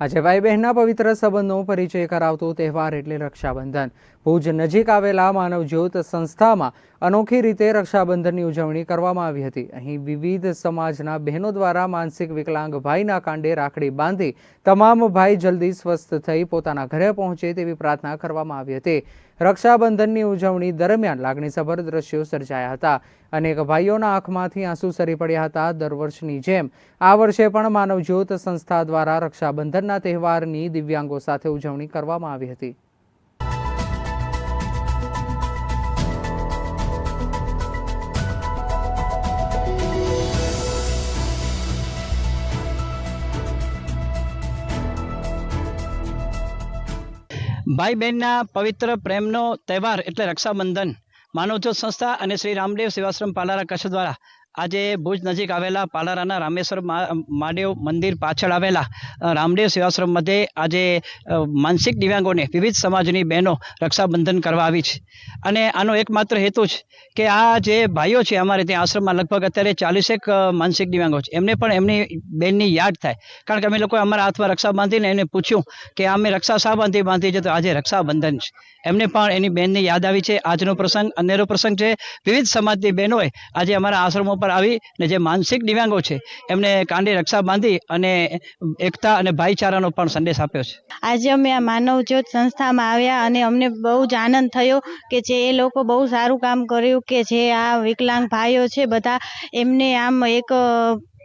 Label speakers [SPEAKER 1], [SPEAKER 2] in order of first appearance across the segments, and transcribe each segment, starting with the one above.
[SPEAKER 1] આજે ભાઈ બહેનના પવિત્ર સંબંધનો પરિચય કરાવતો તહેવાર એટલે રક્ષાબંધન. ભુજ નજીક આવેલા માનવજ્યોત સંસ્થામાં અનોખી રીતે રક્ષાબંધનની ઉજવણી કરવામાં આવી હતી. અહીં વિવિધ સમાજના બહેનો દ્વારા માનસિક વિકલાંગ ભાઈના કાંડે રાખડી બાંધી તમામ ભાઈ જલ્દી સ્વસ્થ થઈ પોતાના ઘરે પહોંચે તેવી પ્રાર્થના કરવામાં આવી હતી. રક્ષાબંધનની ઉજવણી દરમિયાન લાગણીસભર દ્રશ્યો સર્જાયા હતા. અનેક ભાઈઓના આંખમાંથી આંસુ સરી પડ્યા હતા દર વર્ષની જેમ. આ વર્ષે પણ માનવજ્યોત સંસ્થા દ્વારા રક્ષાબંધનના તહેવારની દિવ્યાંગો સાથે ઉજવણી કરવામાં આવી હતી.
[SPEAKER 2] ભાઈ બહેનના પવિત્ર પ્રેમનો તહેવાર એટલે રક્ષાબંધન. માનવજ્યોત સંસ્થા અને શ્રી રામદેવ સેવાશ્રમ પાલારા કચ્છ દ્વારા આજે ભુજ નજીક આવેલા પાલારાના રામેશ્વર મહાદેવ મંદિર પાછળ આવેલા રામદેવ સેવાશ્રમ મધ્યે આજે માનસિક દિવ્યાંગોને વિવિધ સમાજની બહેનો રક્ષાબંધન કરવા આવી છે. અને આનો એકમાત્ર હેતુ છે કે આ જે ભાઈઓ છે અમારે ત્યાં આશ્રમમાં લગભગ અત્યારે ચાલીસેક માનસિક દિવ્યાંગો છે. એમને પણ એમની બહેનની યાદ થાય. કારણ કે અમે લોકોએ અમારા હાથમાં રક્ષા બાંધીને એને પૂછ્યું કે અમે રક્ષા શા બાંધી બાંધી છે? તો આજે રક્ષાબંધન છે. એમને પણ એની બહેનની યાદ આવી છે. આજનો પ્રસંગ, અનેરો પ્રસંગ છે. વિવિધ સમાજની બહેનોએ આજે અમારા આશ્રમો પર આવી ને જે માનસિક દિવ્યાંગો છે, એમને કાંડી રક્ષા બાંધી અને એકતા અને ભાઈચારાનો પણ સંદેશ આપ્યો છે.
[SPEAKER 3] આજે અમે આ માનવ જ્યોત સંસ્થામાં આવ્યા અને અમને બહુ જ આનંદ થયો કે જે એ લોકો બહુ સારું કામ કર્યું કે જે આ વિકલાંગ ભાઈઓ છે બધા એમને આમ એક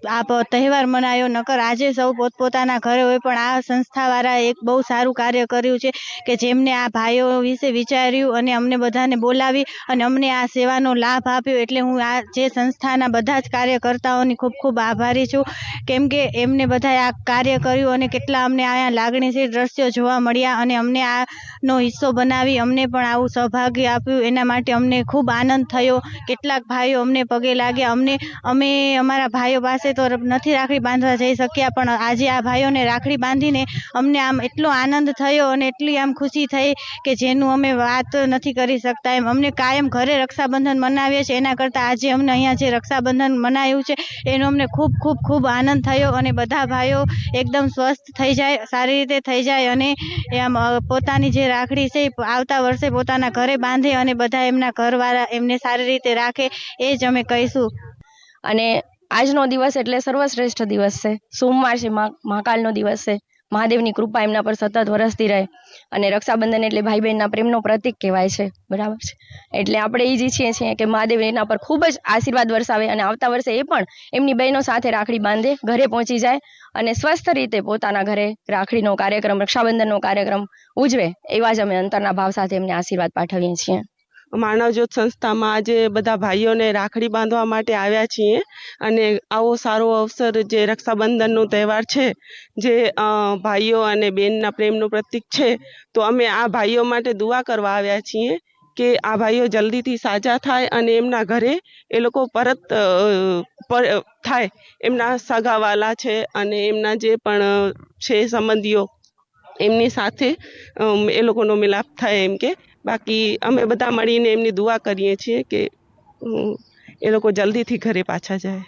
[SPEAKER 3] આ તહેવાર મનાયો, નકર આજે સૌ પોતપોતાના ઘરે હોય, પણ આ સંસ્થાવાળા એક બહુ સારું કાર્ય કર્યું છે કે જેમને આ ભાઈઓ વિશે વિચાર્યું અને અમને બધાને બોલાવી અને અમને આ સેવાનો લાભ આપ્યો. એટલે હું આ જે સંસ્થાના બધા જ કાર્યકર્તાઓની ખૂબ ખૂબ આભારી છું. કેમ કે એમને બધાએ આ કાર્ય કર્યું અને કેટલા અમને અહીંયા લાગણીશીલ દ્રશ્યો જોવા મળ્યા અને અમને આનો હિસ્સો બનાવી, અમને પણ આવું સૌભાગ્ય આપ્યું. એના માટે અમને ખૂબ આનંદ થયો. કેટલાક ભાઈઓ અમને પગે લાગ્યા. અમને, અમે અમારા ભાઈઓ પાસે તો નથી રાખડી બાંધવા જઈ શક્યા, પણ આજે આ ભાઈઓને રાખડી બાંધીને અમને આમ એટલો આનંદ થયો અને એટલી આમ ખુશી થઈ કે જેનું અમે વાત નથી કરી શકતા. એમ અમને કાયમ ઘરે રક્ષાબંધન મનાવીએ છીએ, એના કરતાં આજે અમને અહીંયા જે રક્ષાબંધન મનાવ્યું છે, એનો અમને ખૂબ ખૂબ ખૂબ આનંદ થયો અને બધા ભાઈઓ એકદમ સ્વસ્થ થઈ જાય, સારી રીતે થઈ જાય અને એ આમ પોતાની જે રાખડી છે આવતા વર્ષે પોતાના ઘરે બાંધે અને બધા એમના ઘરવાળા એમને સારી રીતે રાખે, એ જ અમે કહીશું.
[SPEAKER 4] અને આજનો દિવસ એટલે સર્વશ્રેષ્ઠ દિવસ છે. સોમવાર છે મહાકાલનો દિવસ છે. મહાદેવની કૃપા એમના પર સતત વરસતી રહે અને રક્ષાબંધન એટલે ભાઈ બહેનના પ્રેમનો પ્રતીક કહેવાય છે. બરાબર છે? એટલે આપણે એ જ ઈચ્છીએ છીએ કે મહાદેવ એના પર ખૂબ જ આશીર્વાદ વરસાવે અને આવતા વર્ષે એ પણ એમની બહેનો સાથે રાખડી બાંધે, ઘરે પહોંચી જાય અને સ્વસ્થ રીતે પોતાના ઘરે રાખડીનો કાર્યક્રમ, રક્ષાબંધનનો કાર્યક્રમ ઉજવે એવા જ અમે અંતરના ભાવ સાથે એમને આશીર્વાદ પાઠવીએ છીએ.
[SPEAKER 5] માનવજ્યોત સંસ્થામાં આજે બધા ભાઈઓને રાખડી બાંધવા માટે આવ્યા છીએ અને આવો સારો અવસર જે રક્ષાબંધનનો તહેવાર છે, જે ભાઈઓ અને બહેનના પ્રેમનું પ્રતીક છે, તો અમે આ ભાઈઓ માટે દુઆ કરવા આવ્યા છીએ કે આ ભાઈઓ જલ્દીથી સાજા થાય અને એમના ઘરે એ લોકો પરત પર, થાય. એમના સગાવાલા છે અને એમના જે પણ છે સંબંધીઓ, એમની સાથે એ લોકોનો મિલાપ થાય એમ કે બાકી અમે બધા મળીને એમની દુઆ કરીએ છીએ કે એ લોકો જલ્દીથી ઘરે પાછા જાય.